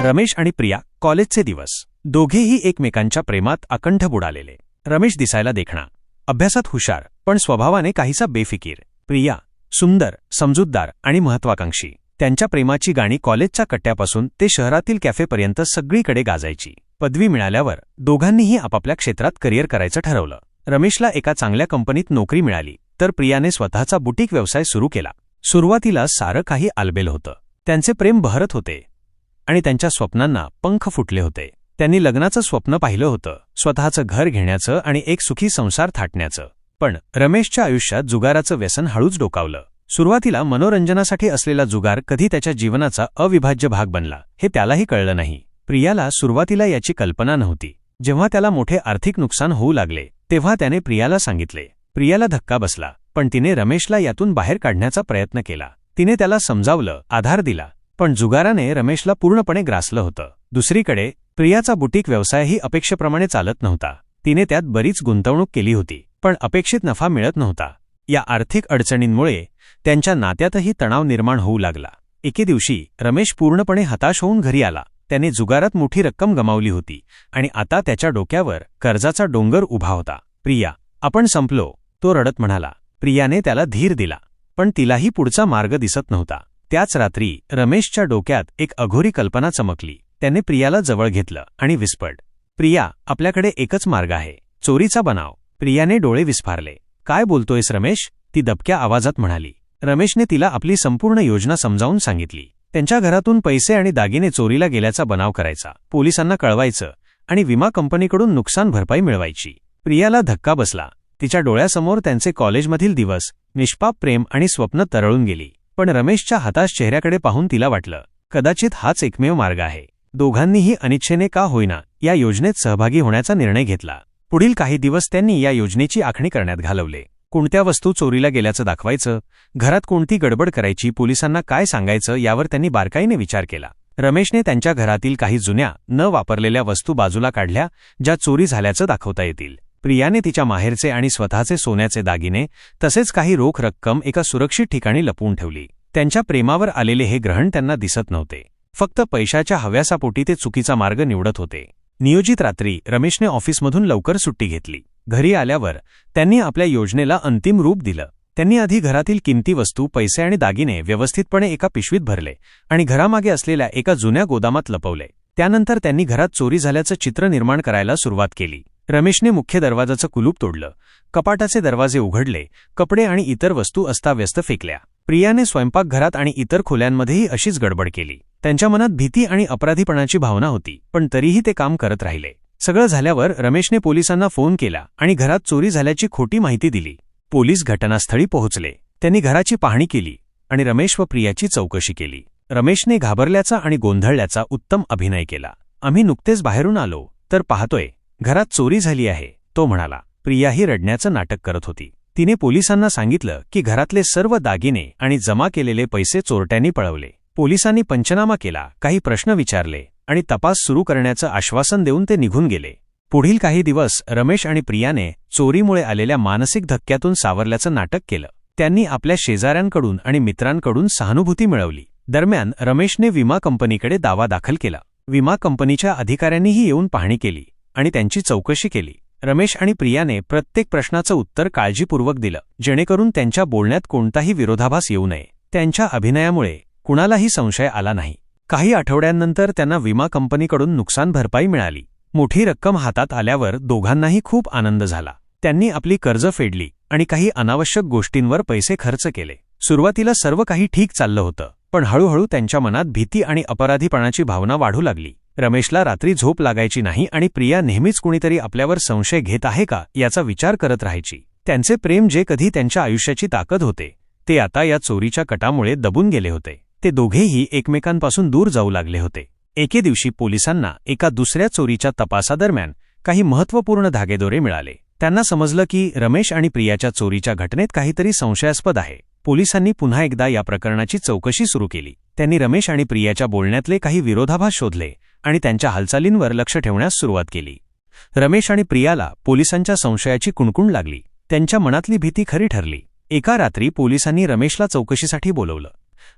रमेश आणि प्रिया कॉलेजचे दिवस. दोघेही एकमेकांच्या प्रेमात अकंठ बुडालेले. रमेश दिसायला देखणा. अभ्यासात हुशार पण स्वभावाने काहीसा बेफिकीर. प्रिया सुंदर समजूतदार आणि महत्वाकांक्षी. त्यांच्या प्रेमाची गाणी कॉलेजच्या कट्ट्यापासून ते शहरातील कॅफेपर्यंत सगळीकडे गाजायची. पदवी मिळाल्यावर दोघांनीही आपापल्या क्षेत्रात करिअर करायचं ठरवलं. रमेशला एका चांगल्या कंपनीत नोकरी मिळाली तर प्रियाने स्वतःचा बुटीक व्यवसाय सुरू केला. सुरुवातीला सारं काही आलबेल होतं. त्यांचे प्रेम बहरत होते आणि त्यांच्या स्वप्नांना पंख फुटले होते. त्यांनी लग्नाचं स्वप्न पाहिलं होतं स्वतःचं घर घेण्याचं आणि एक सुखी संसार थाटण्याचं. पण रमेशच्या आयुष्यात जुगाराचं व्यसन हळूच डोकावलं. सुरुवातीला मनोरंजनासाठी असलेला जुगार कधी त्याच्या जीवनाचा अविभाज्य भाग बनला हे त्यालाही कळलं नाही. प्रियाला सुरुवातीला याची कल्पना नव्हती. जेव्हा त्याला मोठे आर्थिक नुकसान होऊ लागले तेव्हा त्याने प्रियाला सांगितले. प्रियाला धक्का बसला पण तिने रमेशला यातून बाहेर काढण्याचा प्रयत्न केला. तिने त्याला समजावलं आधार दिला. पण जुगाराने रमेशला पूर्णपणे ग्रासलं होतं. दुसरीकडे प्रियाचा बुटीक व्यवसायही अपेक्षेप्रमाणे चालत नव्हता. तिने त्यात बरीच गुंतवणूक केली होती पण अपेक्षित नफा मिळत नव्हता. या आर्थिक अडचणींमुळे त्यांच्या नात्यातही तणाव निर्माण होऊ लागला. एके दिवशी रमेश पूर्णपणे हताश होऊन घरी आला. त्याने जुगारात मोठी रक्कम गमावली होती आणि आता त्याच्या डोक्यावर कर्जाचा डोंगर उभा होता. प्रिया आपण संपलो तो रडत म्हणाला. प्रियाने त्याला धीर दिला पण तिलाही पुढचा मार्ग दिसत नव्हता. त्याच रात्री रमेशच्या डोक्यात एक अघोरी कल्पना चमकली. त्याने प्रियाला जवळ घेतलं आणि विस्पड प्रिया आपल्याकडे एकच मार्ग आहे. चोरीचा बनाव. प्रियाने डोळे विस्फारले. काय बोलतोयस रमेश? ती दबक्या आवाजात म्हणाली. रमेशने तिला आपली संपूर्ण योजना समजावून सांगितली. त्यांच्या घरातून पैसे आणि दागिने चोरीला गेल्याचा बनाव करायचा. पोलिसांना कळवायचं आणि विमा कंपनीकडून नुकसान भरपाई मिळवायची. प्रियाला धक्का बसला. तिच्या डोळ्यासमोर त्यांचे कॉलेजमधील दिवस निष्पाप प्रेम आणि स्वप्न तरळून गेली. पण रमेशच्या हाताश चेहऱ्याकडे पाहून तिला वाटलं कदाचित हाच एकमेव मार्ग आहे. दोघांनीही अनिच्छेने का होईना या योजनेत सहभागी होण्याचा निर्णय घेतला. पुढील काही दिवस त्यांनी या योजनेची आखणी करण्यात घालवले. कोणत्या वस्तू चोरीला गेल्याचं दाखवायचं घरात कोणती गडबड करायची पोलिसांना काय सांगायचं यावर त्यांनी बारकाईने विचार केला. रमेशने त्यांच्या घरातील काही जुन्या न वापरलेल्या वस्तू बाजूला काढल्या ज्या चोरी झाल्याचं दाखवता येतील. प्रियाने तिच्या माहेरचे आणि स्वतःचे सोन्याचे दागिने तसेच काही रोख रक्कम एका सुरक्षित ठिकाणी लपवून ठेवली. त्यांच्या प्रेमावर आलेले हे ग्रहण त्यांना दिसत नव्हते. फक्त पैशाच्या हव्यासापोटी ते चुकीचा मार्ग निवडत होते. नियोजित रात्री रमेशने ऑफिसमधून लवकर सुट्टी घेतली. घरी आल्यावर त्यांनी आपल्या योजनेला अंतिम रूप दिलं. त्यांनी आधी घरातील किमती वस्तू पैसे आणि दागिने व्यवस्थितपणे एका पिशवीत भरले आणि घरामागे असलेल्या एका जुन्या गोदामात लपवले. त्यानंतर त्यांनी घरात चोरी झाल्याचं चित्र निर्माण करायला सुरुवात केली. रमेशने मुख्य दरवाजाचं कुलूप तोडलं. कपाटाचे दरवाजे उघडले. कपडे आणि इतर वस्तू अस्ताव्यस्त फेकल्या. प्रियाने स्वयंपाकघरात आणि इतर खोल्यांमध्येही अशीच गडबड केली. त्यांच्या मनात भीती आणि अपराधीपणाची भावना होती पण तरीही ते काम करत राहिले. सगळं झाल्यावर रमेशने पोलिसांना फोन केला आणि घरात चोरी झाल्याची खोटी माहिती दिली. पोलीस घटनास्थळी पोहोचले. त्यांनी घराची पाहणी केली आणि रमेश व प्रियाची चौकशी केली. रमेशने घाबरल्याचा आणि गोंधळल्याचा उत्तम अभिनय केला. आम्ही नुकतेच बाहेरून आलो तर पाहतोय घरात चोरी झाली आहे तो म्हणाला. प्रियाही रडण्याचं नाटक करत होती. तिने पोलिसांना सांगितलं की घरातले सर्व दागिने आणि जमा केलेले पैसे चोरट्यांनी पळवले. पोलिसांनी पंचनामा केला काही प्रश्न विचारले आणि तपास सुरू करण्याचं आश्वासन देऊन ते निघून गेले. पुढील काही दिवस रमेश आणि प्रियाने चोरीमुळे आलेल्या मानसिक धक्क्यातून सावरल्याचं नाटक केलं. त्यांनी आपल्या शेजाऱ्यांकडून आणि मित्रांकडून सहानुभूती मिळवली. दरम्यान रमेशने विमा कंपनीकडे दावा दाखल केला. विमा कंपनीच्या अधिकाऱ्यांनीही येऊन पाहणी केली आणि त्यांची चौकशी केली. रमेश आणि प्रियाने प्रत्येक प्रश्नाचं उत्तर काळजीपूर्वक दिलं जेणेकरून त्यांच्या बोलण्यात कोणताही विरोधाभास येऊ नये. त्यांच्या अभिनयामुळे कुणालाही संशय आला नाही. काही आठवड्यांनंतर त्यांना विमा कंपनीकडून नुकसान भरपाई मिळाली. मोठी रक्कम हातात आल्यावर दोघांनाही खूप आनंद झाला. त्यांनी आपली कर्ज फेडली आणि काही अनावश्यक गोष्टींवर पैसे खर्च केले. सुरुवातीला सर्व काही ठीक चाललं होतं पण हळूहळू त्यांच्या मनात भीती आणि अपराधीपणाची भावना वाढू लागली. रमेशला रात्री झोप लागायची नाही आणि प्रिया नेहमीच कुणीतरी आपल्यावर संशय घेत आहे का याचा विचार करत राहायची. त्यांचे प्रेम जे कधी त्यांच्या आयुष्याची ताकद होते ते आता या चोरीच्या कटामुळे दबून गेले होते. ते दोघेही एकमेकांपासून दूर जाऊ लागले होते. एके दिवशी पोलिसांना एका दुसऱ्या चोरीच्या तपासादरम्यान काही महत्त्वपूर्ण धागेदोरे मिळाले. त्यांना समजलं की रमेश आणि प्रियाच्या चोरीच्या घटनेत काहीतरी संशयास्पद आहे. पोलिसांनी पुन्हा एकदा या प्रकरणाची चौकशी सुरू केली. त्यांनी रमेश आणि प्रियाच्या बोलण्यातले काही विरोधाभास शोधले आणि त्यांच्या हालचालींवर लक्ष ठेवण्यास सुरुवात केली. रमेश आणि प्रियाला पोलिसांच्या संशयाची कुणकुण लागली. त्यांच्या मनातली भीती खरी ठरली. एका रात्री पोलिसांनी रमेशला चौकशीसाठी बोलवलं.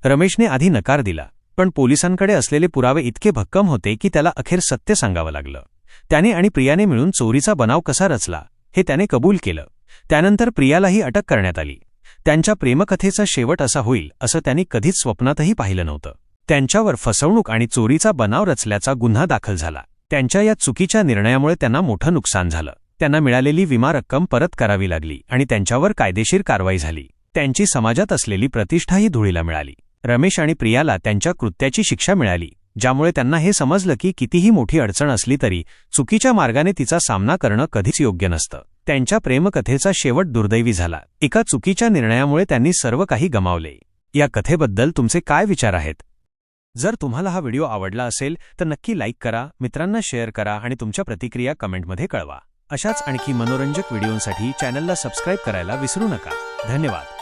रमेशने आधी नकार दिला पण पोलिसांकडे असलेले पुरावे इतके भक्कम होते की त्याला अखेर सत्य सांगावं लागलं. त्याने आणि प्रियाने मिळून चोरीचा बनाव कसा रचला हे त्याने कबूल केलं. त्यानंतर प्रियालाही अटक करण्यात आली. त्यांच्या प्रेमकथेचा शेवट असा होईल असं त्यांनी कधीच स्वप्नातही पाहिलं नव्हतं. त्यांच्यावर फसवणूक आणि चोरीचा बनाव रचल्याचा गुन्हा दाखल झाला. त्यांच्या या चुकीच्या निर्णयामुळे त्यांना मोठं नुकसान झालं. त्यांना मिळालेली विमा रक्कम परत करावी लागली आणि त्यांच्यावर कायदेशीर कारवाई झाली. त्यांची समाजात असलेली प्रतिष्ठाही धुळीला मिळाली. रमेश आणि प्रियाला त्यांच्या कृत्याची शिक्षा मिळाली ज्यामुळे त्यांना हे समजलं की कितीही मोठी अडचण असली तरी चुकीच्या मार्गाने तिचा सामना करणं कधीच योग्य नसतं. त्यांच्या प्रेमकथेचा शेवट दुर्दैवी झाला. एका चुकीच्या निर्णयामुळे त्यांनी सर्व काही गमावले. या कथेबद्दल तुमचे काय विचार आहेत? जर तुम्हाला हा व्हिडिओ आवडला असेल तर नक्की लाईक करा मित्रांना शेअर करा आणि तुमच्या प्रतिक्रिया कमेंटमध्ये कळवा. अशाच आणखी मनोरंजक व्हिडिओंसाठी चॅनलला सबस्क्राईब करायला विसरू नका. धन्यवाद.